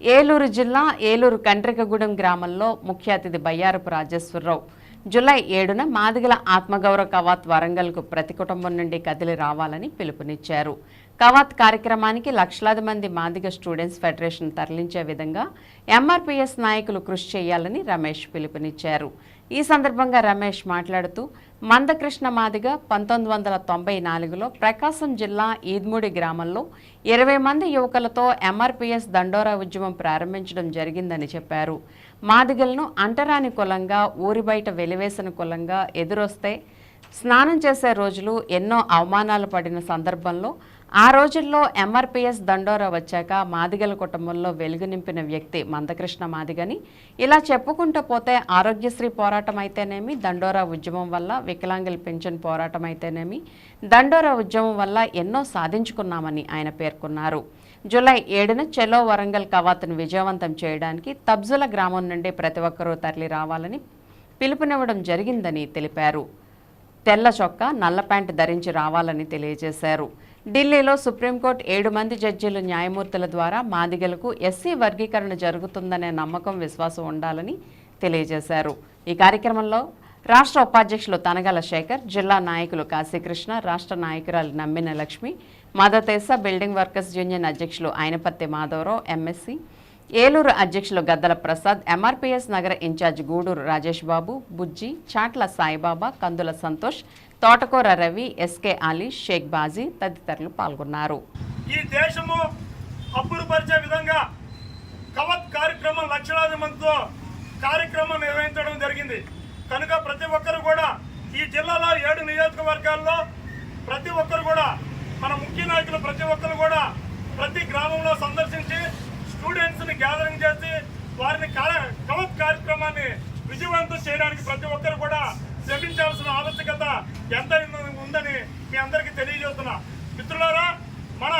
ఏలూరు జిల్లా ఏలూరు కండ్రికగూడెం గ్రామంలో ముఖ్య అతిథి బయ్యారపు రాజేశ్వరరావు. జులై ఏడున మాదిగల ఆత్మగౌరవ కవాత్ వరంగల్కు ప్రతి కుటుంబం నుండి కదిలి రావాలని పిలుపునిచ్చారు. కవాత్ కార్యక్రమానికి లక్షలాది మంది మాదిగ స్టూడెంట్స్ ఫెడరేషన్ తరలించే విధంగా ఎంఆర్పిఎస్ నాయకులు కృషి చేయాలని రమేష్ పిలుపునిచ్చారు. ఈ సందర్భంగా రమేష్ మాట్లాడుతూ మందకృష్ణ మాదిగ పంతొమ్మిది వందల తొంభై నాలుగులో ప్రకాశం జిల్లా ఈద్మూడి గ్రామంలో ఇరవై మంది యువకులతో ఎంఆర్పిఎస్ దండోరా ఉద్యమం ప్రారంభించడం జరిగిందని చెప్పారు. మాదిగలను అంటరాని కులంగా ఊరి బయట వెలివేసిన కులంగా ఎదురొస్తే స్నానం చేసే రోజులు ఎన్నో అవమానాలు పడిన సందర్భంలో ఆ రోజుల్లో ఎంఆర్పిఎస్ దండోరా వచ్చాక మాదిగల కుటుంబంలో వెలుగు నింపిన వ్యక్తి మందకృష్ణ మాదిగని. ఇలా చెప్పుకుంటూ పోతే ఆరోగ్యశ్రీ పోరాటం అయితేనేమి దండోరా ఉద్యమం వల్ల వికలాంగుల పెన్షన్ పోరాటం అయితేనేమి దండోరా ఉద్యమం వల్ల ఎన్నో సాధించుకున్నామని ఆయన పేర్కొన్నారు. జూలై ఏడున చెలో వరంగల్ కవాతును విజయవంతం చేయడానికి తబ్జుల గ్రామం నుండి ప్రతి ఒక్కరూ తరలి రావాలని పిలుపునివ్వడం జరిగిందని తెలిపారు. తెల్ల చొక్కా నల్ల ప్యాంట్ ధరించి రావాలని తెలియజేశారు. ఢిల్లీలో సుప్రీంకోర్టు ఏడు మంది జడ్జీలు న్యాయమూర్తుల ద్వారా మాదిగలకు ఎస్సీ వర్గీకరణ జరుగుతుందనే నమ్మకం విశ్వాసం ఉండాలని తెలియజేశారు. ఈ కార్యక్రమంలో రాష్ట్ర ఉపాధ్యక్షులు తనగల శేఖర్ జిల్లా నాయకులు కాశీకృష్ణ రాష్ట్ర నాయకురాలు నమ్మిన లక్ష్మి మదతేస బిల్డింగ్ వర్కర్స్ యూనియన్ అధ్యక్షులు ఆయనపత్తి మాధవరావు ఎంఎస్సీ ఏలూరు అధ్యక్షులు గద్దల ప్రసాద్ ఎంఆర్పీఎస్ నగర ఇన్ఛార్జ్ గూడూరు రాజేష్ బాబు బుజ్జి చాట్ల సాయిబాబా కందుల సంతోష్ తోటకూర రవి ఎస్కే అలీ షేక్ బాజీ తదితరులు పాల్గొన్నారు. ఈ దేశము అబ్బురుపరిచే విధంగా కవత్ కార్యక్రమం లక్షలాది మందితో కార్యక్రమం నిర్వహించడం జరిగింది. కనుక ప్రతి ఒక్కరు కూడా ఈ జిల్లాలో ఏడు నియోజకవర్గాల్లో ప్రతి ఒక్కరు కూడా మన ముఖ్య నాయకులు ప్రతి ఒక్కరు కూడా ప్రతి గ్రామంలో సందర్శించి స్టూడెంట్స్ని గ్యాదరింగ్ చేసి వారిని కా- కవత్ కార్యక్రమాన్ని విజయవంతం చేయడానికి ప్రతి ఒక్కరు కూడా శ్రమించాల్సిన ఆవశ్యకత ఎంత ఉందని మీ అందరికీ తెలియజేస్తున్నా. మిత్రులారా మన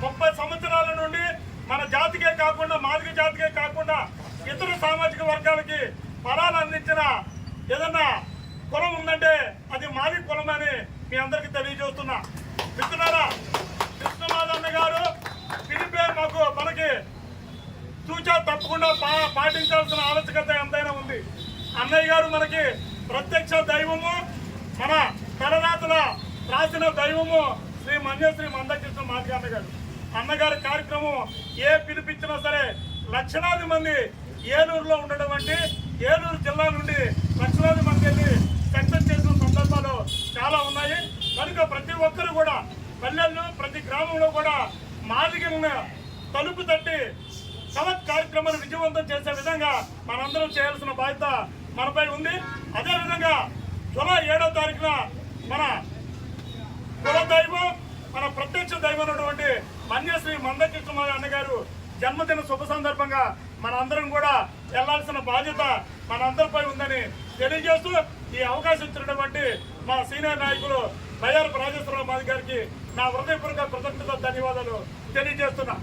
ముప్పై సంవత్సరాల నుండి మన జాతికే కాకుండా మాదిక జాతికే కాకుండా ఇతర సామాజిక వర్గాలకి ఫలాలు అందించిన ఏదన్నా కులం ఉందంటే అది మాది కులం అని మీ అందరికీ తెలియజేస్తున్నా. మిత్రులారా కృష్ణమాదన్న గారు పిలిపే మాకు మనకి చూచా తప్పకుండా పా- పాటించాల్సిన ఆవశ్యకత ఎంతైనా ఉంది. అన్నయ్య గారు మనకి ప్రత్యక్ష దైవము మన తలరాతల రాసిన దైవము శ్రీ మన్యశ్రీ మందకృష్ణ మాదిగ అన్నగారు అన్నగారి కార్యక్రమం ఏ పిలిపించినా సరే లక్షలాది మంది ఏలూరులో ఉండడం అంటే ఏలూరు జిల్లా నుండి లక్షలాది మంది వెళ్ళి సక్సెస్ చేసిన సందర్భాలు చాలా ఉన్నాయి. కనుక ప్రతి ఒక్కరు కూడా పల్లెల్లో ప్రతి గ్రామంలో కూడా మాదిగలను తలుపు తట్టి కవత్ కార్యక్రమాన్ని విజయవంతం చేసే విధంగా మనందరం చేయాల్సిన బాధ్యత మనపై ఉంది. అదేవిధంగా జూలై ఏడో తారీఖున మన కులదైవం మన ప్రత్యక్ష దైవం అయినటువంటి మన్యశ్రీ మందకృష్ణ అన్నగారు జన్మదిన శుభ సందర్భంగా మనందరం కూడా వెళ్ళాల్సిన బాధ్యత మనందరిపై ఉందని తెలియజేస్తూ ఈ అవకాశం ఇచ్చినటువంటి మా సీనియర్ నాయకులు బయ్యారపు రాజేశ్వరరావు మాది గారికి నా హృదయపూర్వక కృతజ్ఞత ధన్యవాదాలు తెలియజేస్తున్నా.